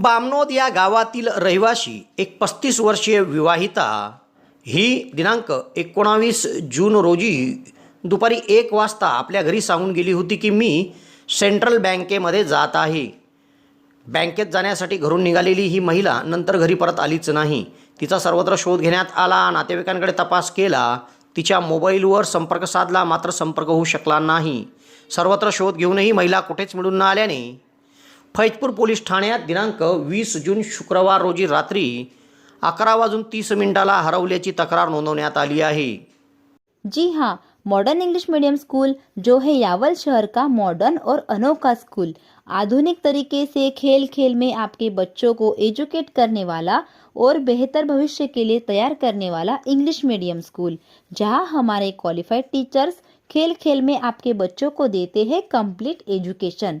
बामनोद या गावातील रहिवाशी एक पस्तीस वर्षीय विवाहिता ही दिनांक एकोणावीस जून रोजी दुपारी एक वाजता आपल्या घरी सांगून गेली होती की मी सेंट्रल बँकेमध्ये जात आहे. बँकेत जाण्यासाठी घरून निघालेली ही महिला नंतर घरी परत आलीच नाही. तिचा सर्वत्र शोध घेण्यात आला नातेवाईकांकडे तपास केला तिच्या मोबाईलवर संपर्क साधला मात्र संपर्क होऊ शकला नाही. सर्वत्र शोध घेऊनही महिला कुठेच मिळून न आल्याने फैजपूर पोलीस दिनांक वीस जून शुक्रवार रोजी रात्री अकरा तीस मिनिटाला हरवल्याची तक्रार नोंदवण्यात आली आहे. जी हाँ मॉडर्न इंग्लिश मीडियम स्कूल जो है यावल शहर का मॉडर्न और अनोखा स्कूल आधुनिक तरीके से खेल खेल में आपके बच्चों को एजुकेट करने वाला और बेहतर भविष्य के लिए तैयार करने वाला इंग्लिश मीडियम स्कूल जहाँ हमारे क्वालिफाइड टीचर्स खेल खेल में आपके बच्चों को देते हैं कंप्लीट एजुकेशन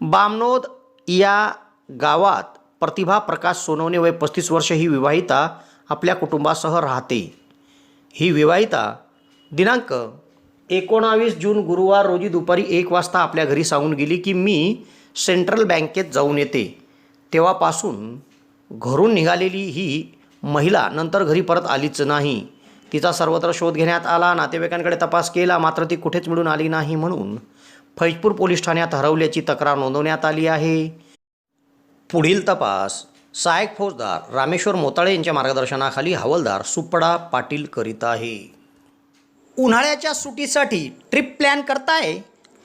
बामनोद या गावात प्रतिभा प्रकाश सोनवणे वय पस्तीस वर्ष ही विवाहिता आपल्या कुटुंबासह राहते. ही विवाहिता दिनांक एकोणावीस जून गुरुवार रोजी दुपारी एक वाजता आपल्या घरी सांगून गेली की मी सेंट्रल बँकेत जाऊन येते. तेव्हापासून घरून निघालेली ही महिला नंतर घरी परत आलीच नाही. तिचा सर्वत्र शोध घेण्यात आला नातेवाईकांकडे तपास केला मात्र ती कुठेच मिळून आली नाही म्हणून फैजपूर पोलीस ठाण्यात हरवल्याची तक्रार नोंदवण्यात आली आहे. पुढील तपास. सहाय्यक फौजदार रामेश्वर मोताळे यांच्या मार्गदर्शनाखाली हवालदार सुपडा पाटील करीत आहे. उन्हाळ्याच्या सुटीसाठी ट्रिप प्लॅन करताय?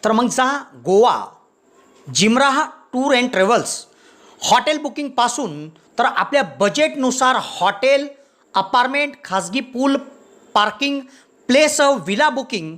तर मग जा Goa. Jimrah tour and travels. Hotel बुकिंगपासून तर आपल्या बजेटनुसार हॉटेल अपार्टमेंट खाजगी pool parking place villa booking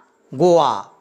我啊